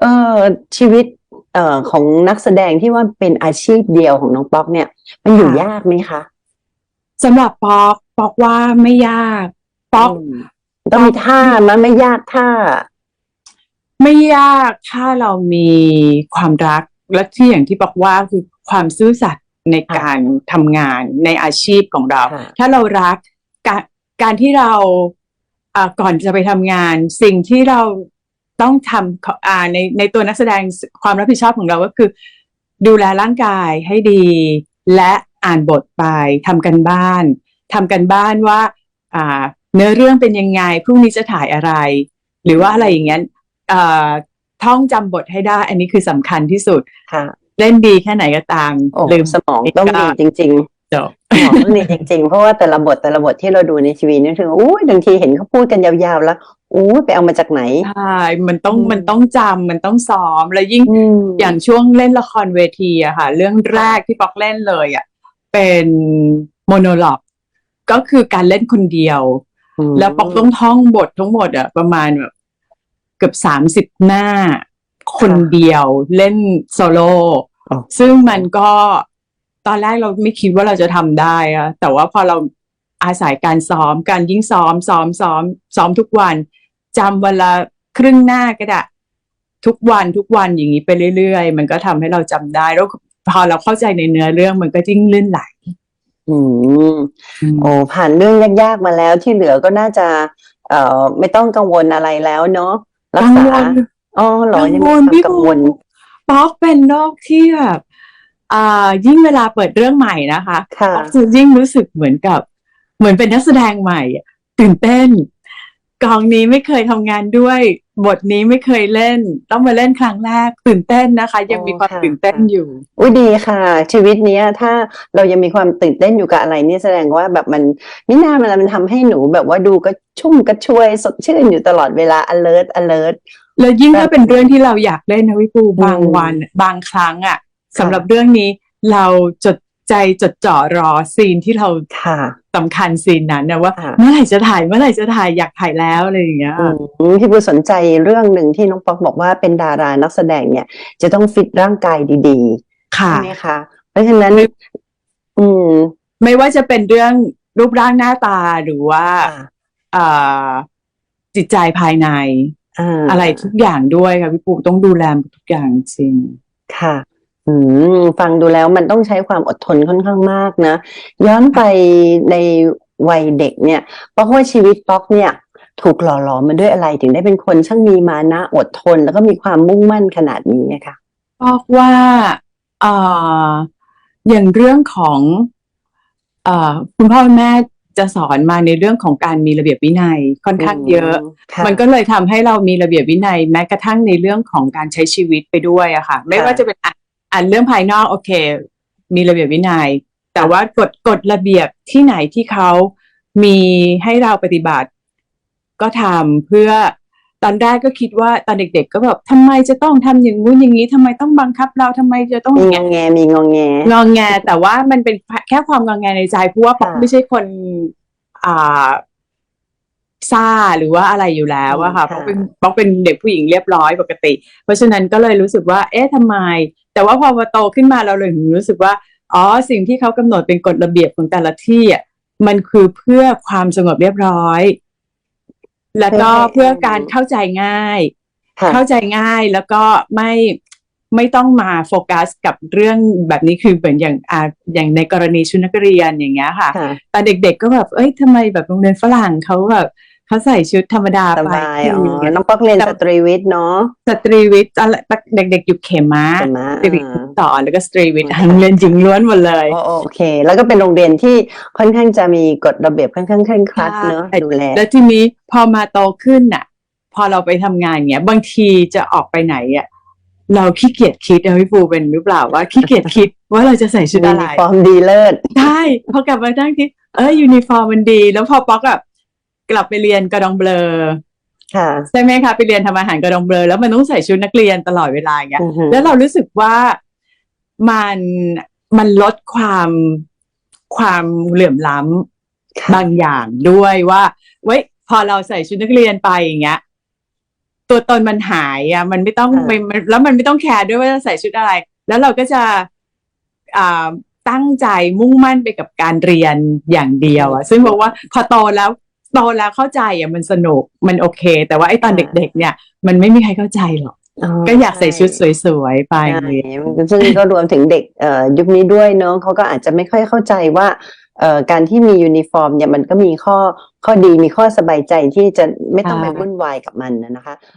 เออชีวิตเอ่อของนักแสดงที่ว่าเป็นอาชีพเดียวของน้องป๊อกเนี่ย มันอยู่ค่ะยากไหมคะสำหรับป๊อกป๊อกว่าไม่ยากป๊อกอืมต้องมีท่ามันไม่ยากท่า ไม่ยากถ้าเรามีความรักและที่อย่างที่บอกว่าคือความซื่อสัตย์ในค่ะการทำงานในอาชีพของเราค่ะถ้าเรารักการการที่เราอ่าก่อนจะไปทำงาน สิ่งที่เรา ต้องทำอ่าในในตัวนักแสดงความรับผิดชอบของเราก็คือ ดูแลร่างกายให้ดี และอ่านบทไปทำกันบ้านทำกันบ้านว่าอ่าเนื้อเรื่องเป็นยังไงพรุ่งนี้จะถ่ายอะไร หรือว่าอะไรอย่างเงี้ยเอ่อท่องจำบทให้ได้ อันนี้คือสำคัญที่สุดค่ะเล่นดีแค่ไหนก็ตามโอ้ลืมสมองต้องดีจริง ๆจบ สมองต้องดีจริงๆ เพราะว่าแต่ละบทแต่ละบทที่เราดูในทีวีนี่ถึงอุ้ยบางทีเห็นเขาพูดกันยาวๆแล้วอุ้ยไปเอามาจากไหนใช่มันต้องอืมมันต้องจำมันต้องซ้อมแล้วยิ่งอืมอย่างช่วงเล่นละครเวทีอะค่ะ เรื่องแรกที่ป๊อกเล่นเลยอะเป็นโมโนล็อกก็คือการเล่นคนเดียวมแล้วป๊อกต้องท่องบททั้งหมดอะประมาณแบบเกือบสามสิบหน้า คนเดียวเล่นโซโล่อ๋อซึ่งมันก็ ตอนแรกเราไม่คิดว่าเราจะทำได้อะแต่ว่าพอเราอาศัยการซ้อม การยิ่งซ้อม ซ้อมซ้อม ซ้อมทุกวันจำวันละครึ่งหน้าก็ได้ทุกวันทุกวันอย่างนี้ไปเรื่อยๆ มันก็ทำให้เราจำได้แล้วพอเราเข้าใจในเนื้อเรื่องมันก็ยิ่งลื่นไหล อืมโอ้ผ่านเรื่องยากๆมาแล้วที่เหลือก็น่าจะ เอ่อ ไม่ต้องกังวลอะไรแล้วเนาะรักกังษาวลอ๋อเหรอกังยังวมีลความพี่กังปูวลป๊อกเป็นโรคที่แบบ อ่ายิ่งเวลาเปิดเรื่องใหม่นะคะค่ะป๊อกจะยิ่งรู้สึกเหมือนกับ เหมือนเป็นนักแสดงใหม่อะตื่นเต้น กองนี้ไม่เคยทำงานด้วย บทนี้ไม่เคยเล่น ต้องมาเล่นครั้งแรก ตื่นเต้นนะคะ ยังมีความค่ะตื่นเต้นอยู่อุ้ยดีค่ะ ชีวิตเนี้ย ถ้าเรายังมีความตื่นเต้นอยู่กับอะไรนี่แสดงว่าแบบมันนี่นามันมันทำให้หนูแบบว่าดูก็ชุ่มกระชวยสดชื่นอยู่ตลอดเวลา alert alert แล้วยิ่งแบบถ้าเป็นเรื่องที่เราอยากเล่นนะวิปูบางอืมวัน บางครั้งอะค่ะ สำหรับเรื่องนี้เราจดใจจดจ่อรอซีนที่เราค่ะสำคัญซีนนั้นนะว่าค่ะเมื่อไหร่จะถ่ายเมื่อไหร่จะถ่ายอยากถ่ายแล้วอะไรอย่างเงี้ยอืมพี่ปูสนใจเรื่องหนึ่งที่น้องป๊อกบอกว่าเป็นดารานักแสดงเนี่ย จะต้องฟิตร่างกายดีๆ ค่ะใช่ไหมคะเพราะฉะนั้น อืม ไม่ว่าจะเป็นเรื่องรูปร่างหน้าตาหรือว่าค่ะเอ่อจิตใจภายในอ่าอะไรทุกอย่างด้วยค่ะพี่ปูต้องดูแลทุกอย่างจริงค่ะ อืมฟังดูแล้วมันต้องใช้ความอดทนค่อนข้างมากนะ ย้อนไปในวัยเด็กเนี่ยป๊อกว่าชีวิตป๊อกเนี่ย ถูกหล่อหลอมมาด้วยอะไรถึงได้เป็นคนช่างมีมานะอดทน แล้วก็มีความมุ่งมั่นขนาดนี้นะคะบอกว่าเอ่ออย่างเรื่องของเอ่อคุณพ่อคุณแม่จะสอนมาในเรื่องของการมีระเบียบวินัยค่อนข้างเยอะค่ะมันก็เลยทำให้เรามีระเบียบวินัยแม้กระทั่งในเรื่องของการใช้ชีวิตไปด้วยอะค่ะ ไม่ว่าจะเป็นอะ อ่านเรื่องภายนอกโอเค มีระเบียบวินัย แต่ว่ากฎกฎระเบียบที่ไหนที่เขามีให้เราปฏิบัติ ก็ทำเพื่อตอนแรกก็คิดว่าตอนเด็ก ๆ ก็แบบทำไมจะต้องทำอย่างงู้นอย่างนี้ทำไมต้องบังคับเราทำไมจะต้องมีอย่างงเงี้อยงแงมีงองแงงองแง แต่ว่ามันเป็นแค่ความงองแงในใจเพราะว่าป๊อกค่ะไม่ใช่คน อ่าซ่าหรือว่าอะไรอยู่แล้วอะค่ะค่ะป๊อกเป็นป๊อกเป็นเด็กผู้หญิงเรียบร้อยปกติ เพราะฉะนั้นก็เลยรู้สึกว่า เอ๊ะทำไม แต่ว่าพอมาโตขึ้นมาเราเลยถึงรู้สึกว่าอ๋อสิ่งที่เขากำหนดเป็นกฎระเบียบของแต่ละที่อะมันคือเพื่อความสงบเรียบร้อย แล้วก็เพื่เพื่ออให้การเข้าใจง่ายค่ะเข้าใจง่ายแล้วก็ไม่ไม่ต้องมาโฟกัสกับเรื่องแบบนี้คือเหมือนอย่างอ่าอย่างในกรณีชุดนักเรียนอย่างเงี้ยค่ะค่ะตอนเด็กๆก็แบบเอ้ยทำไมแบบโรงเรียนฝรั่งเขาแบบ เขาใส่ชุดธรรมดาสไปบายอ๋คืออน้องป๊อกเรียนแต่สตรีวิทย์เนาะสตรีวิทย์อะไรเด็กๆอยู่เขมะใช่ไหมสตรีวิทย์อ่าสอนแล้วก็สตรีวิทย์อ่าโรงเรียนหญิงล้วนหมดเลยโอโอเค แล้วก็เป็นโรงเรียนที่ค่อนข้างจะมีกฎระเบียบค่อนข้างเคร่งครัดเนอะใช่ดูแล แล้วทีนี้พอมาโตขึ้นน่ะ พอเราไปทำงานเงี้ย บางทีจะออกไปไหนอะเราขี้เกียจคิดนะพี่ปูเป็นหรือเปล่าว่าขี้เกียจคิดว่าเราจะใส่ชุดยูอะไรนิฟอร์มดีเลิศใช่พอกลับมาตั้งที่เออยูนิฟอร์มมันดี แล้วพอป๊อกแบบ กลับไปเรียนกระดองเบลอค่ะ ใช่ไหมคะไปเรียนทำอาหารกระดองเบลอแล้วมันต้องใส่ชุดนักเรียนตลอดเวลาอย่างเงี้ยอือฮึ แล้วเรารู้สึกว่ามันมันลดความความเหลื่อมล้ำค่ะบางอย่างด้วยว่าเว้ยพอเราใส่ชุดนักเรียนไปอย่างเงี้ย ตัวตนมันหายอะ มันไม่ต้องอ่าไม่มันแล้วมันไม่ต้องแคร์ด้วยว่าจะใส่ชุดอะไร แล้วเราก็จะอ่าตั้งใจมุ่งมั่นไปกับการเรียนอย่างเดียวอะ ซึ่งบอกว่าพอโตแล้ว โตแล้วเข้าใจอะมันสนุกมันโอเค แต่ว่าไอ้ตอนเด็ก ๆ เนี่ย มันไม่มีใครเข้าใจหรอกก็อยากใส่ชุดสวยๆไปใช่ซึ่งก็รวมถึงเด็กเอ่อยุคนี้ด้วยเนาะเขาก็อาจจะไม่ค่อยเข้าใจว่าเอ่อการที่มียูนิฟอร์มเนี่ยมันก็มีข้อข้อดีมีข้อสบายใจที่จะไม่ต้องไปใช่วุ่นวายกับมันนะนะคะ